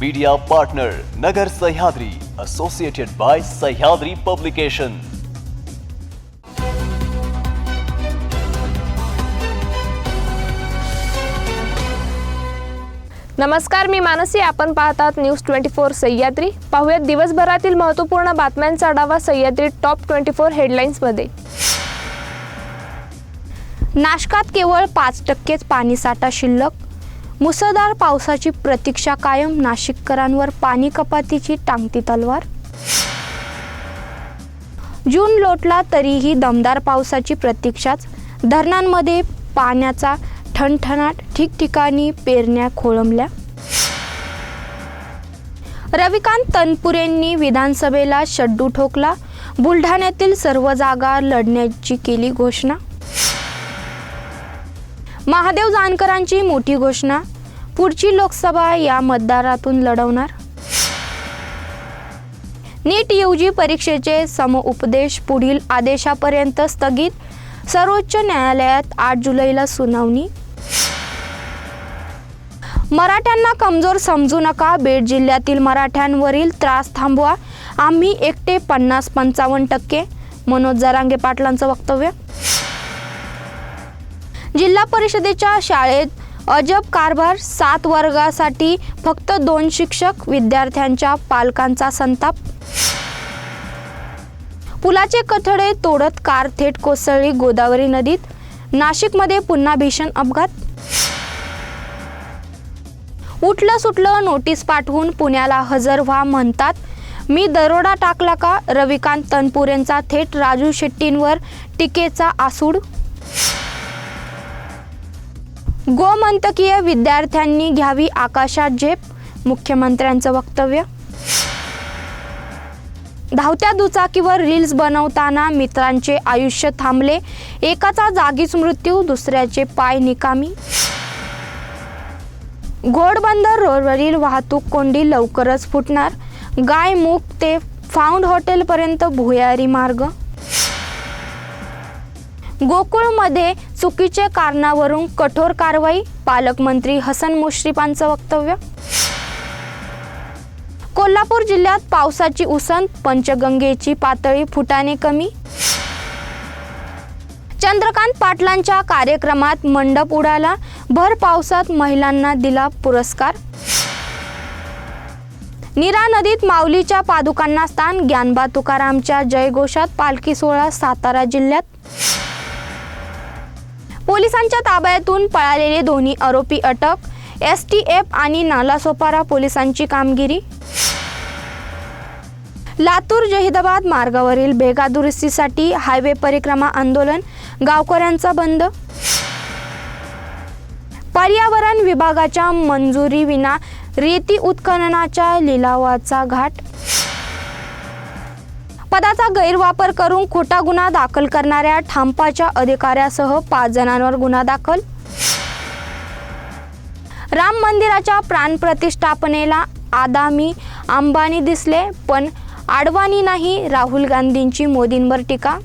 Media partner Nagar Sahyadri associated by Sahyadri publication नमस्कार मी मानसी. आपण पाहतात न्यूज ट्वेंटी फोर सह्याद्री. पाहूयात दिवसभरातील महत्त्वपूर्ण बातम्यांचा आढावा सह्याद्री टॉप ट्वेंटी फोर हेडलाईन्समध्ये नाशकात केवळ पाच टक्केच पाणीसाठा शिल्लक मुसळधार पावसाची प्रतीक्षा कायम नाशिककरांवर पाणी कपातीची टांगती तलवार. जून लोटला तरीही दमदार पावसाची प्रतीक्षाच. धरणांमध्ये पाण्याचा ठणठणाट ठिकठिकाणी पेरण्या खोळंबल्या. रविकांत तनपुरेंनी विधानसभेला शड्डू ठोकला. बुलढाण्यातील सर्व जागा लढण्याची केली घोषणा. महादेव जानकरांची मोठी घोषणा. पुढची लोकसभा या मतदारातून लढवणार. नीट यूजी परीक्षेचे समउपदेश पुढील आदेशापर्यंत स्थगित. सर्वोच्च न्यायालयात आठ जुलैला सुनावणी. मराठ्यांना कमजोर समजू नका बीड जिल्ह्यातील मराठ्यांवरील त्रास थांबवा. आम्ही एकटे पन्नास पंचावन्न टक्के. मनोज जरांगे पाटलांचं वक्तव्य. जिल्हा परिषदेच्या शाळेत अजब कारभार सात वर्गासाठी फक्त दोन शिक्षक विद्यार्थ्यांच्या पालकांचा संताप. पुलाचे कथडे तोडत कार थेट कोसळली गोदावरी नदीत. नाशिकमध्ये पुन्हा भीषण अपघात. उठलं सुटलं नोटीस पाठवून पुण्याला हजर व्हा म्हणतात. मी दरोडा टाकला का? रविकांत तनपुरेंचा थेट राजू शेट्टींवर टीकेचा आसूड गोमंतकीय विद्यार्थ्यांनी घ्यावी आकाशात झेप मुख्यमंत्र्यांचं वक्तव्य? धावत्या दुचाकीवर रील्स बनवताना मित्रांचे आयुष्य थांबले एकाचा जागीच मृत्यू दुसऱ्याचे पाय निकामी. घोडबंदर रोडवरील वाहतूक कोंडी लवकरच फुटणार गाय मुख ते फाउंड हॉटेलपर्यंत भुयारी मार्ग गोकुळमध्ये चुकीच्या कारणावरून कठोर कारवाई पालकमंत्री हसन मुश्रीफांचं वक्तव्य? कोल्हापूर जिल्ह्यात पावसाची उसंत पंचगंगेची पातळी फुटाने कमी? चंद्रकांत पाटलांच्या कार्यक्रमात मंडप उडाला भर पावसात महिलांना दिला पुरस्कार? नीरा नदीत माऊलीच्या पादुकांना स्थान ज्ञानबा तुकारामच्या जयघोषात पालखी सोहळा सातारा जिल्ह्यात? पोलिसांच्या ताब्यातून पळालेले दोन्ही आरोपी अटक एस टी एफ आणि नालासोपारा पोलिसांची कामगिरी. लातूर जहिदाबाद मार्गावरील भेगा दुरुस्तीसाठी हायवे परिक्रमा आंदोलन गावकऱ्यांचा बंद. पर्यावरण विभागाच्या मंजुरीविना रेती उत्खननाच्या लिलावाचा घाट. पदाचा गैरवापर करून खोटा गुन्हा दाखल करणाऱ्या ठांपाच्या अधिकाऱ्यासह पाच जणांवर गुन्हा दाखल. राम मंदिराच्या प्राणप्रतिष्ठापनेला आदामी अंबानी दिसले पण आडवाणी नाही राहुल गांधींची मोदींवर टीका.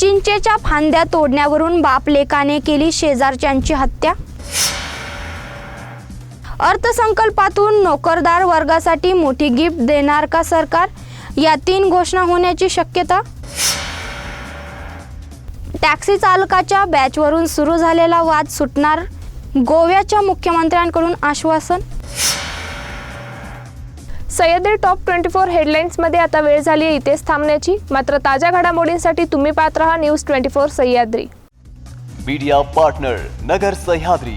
चिंचेच्या फांद्या तोडण्यावरून बाप लेकाने केली शेजारच्यांची हत्या. अर्थसंकल्पातून नोकरदार वर्गासाठी मोठी गिफ्ट देणार का सरकार? या तीन घोषणा होण्याची शक्यता? टॅक्सी चालकाच्या बॅचवरून सुरू झालेला वाद सुटणार? गोव्याच्या मुख्यमंत्र्यांकडून आश्वासन? सह्याद्री टॉप ट्वेंटी फोर हेडलाईन्समध्ये आता वेळ झाली आहे इथेच थांबण्याची. मात्र ताज्या घडामोडींसाठी तुम्ही पाहत राहा news twenty four Sahyadri. Media partner Nagar Sahyadri.